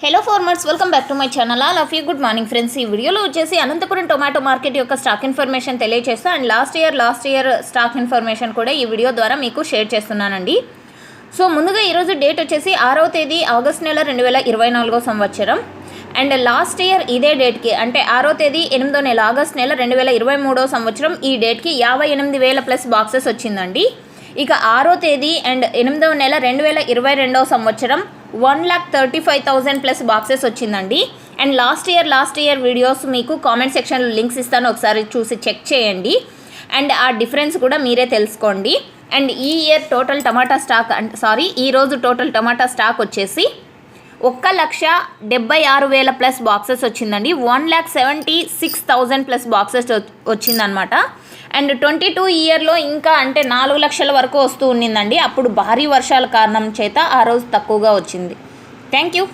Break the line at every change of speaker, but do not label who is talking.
Hello farmers welcome back to my channel all of you good morning friends ఈ వీడియోలో వచ్చేసి Anantapuram tomato market యొక్క stock information తెలియజేస్తా and last year last year stock information కూడా ఈ video ద్వారా మీకు షేర్ చేస్తున్నానండి. సో ముందుగా ఈరోజు డేట్ వచ్చేసి ఆరవ తేదీ ఆగస్ట్ నెల రెండు వేల ఇరవై నాలుగో సంవత్సరం. అండ్ లాస్ట్ ఇయర్ ఇదే డేట్కి అంటే ఆరో తేదీ ఎనిమిదో నెల ఆగస్ట్ నెల రెండు వేల ఇరవై మూడో సంవత్సరం ఈ డేట్కి యాభై ఎనిమిది వేల ప్లస్ బాక్సెస్ వచ్చిందండి. ఇక ఆరో తేదీ అండ్ ఎనిమిదవ నెల రెండు వేల ఇరవై రెండవ సంవత్సరం one lakh thirty five thousand plus boxes వచ్చిందండి. And last year last year videos మీకు కామెంట్ సెక్షన్లో లింక్స్ ఇస్తాను. ఒకసారి చూసి చెక్ చేయండి. అండ్ ఆ డిఫరెన్స్ కూడా మీరే తెలుసుకోండి. అండ్ ఈ year total tomato stock and sorry ఈరోజు టోటల్ టమాటా స్టాక్ వచ్చేసి ఒక్క లక్ష డెబ్బై ఆరు వేల ప్లస్ బాక్సెస్ వచ్చిందండి. One lakh seventy six thousand plus boxes వచ్చిందనమాట అండ్ ట్వంటీ టూ ఇయర్లో ఇంకా అంటే నాలుగు లక్షల వరకు వస్తూ ఉన్నిందండి అప్పుడు భారీ వర్షాల కారణం చేత ఆ రోజు తక్కువగా వచ్చింది. Thank you.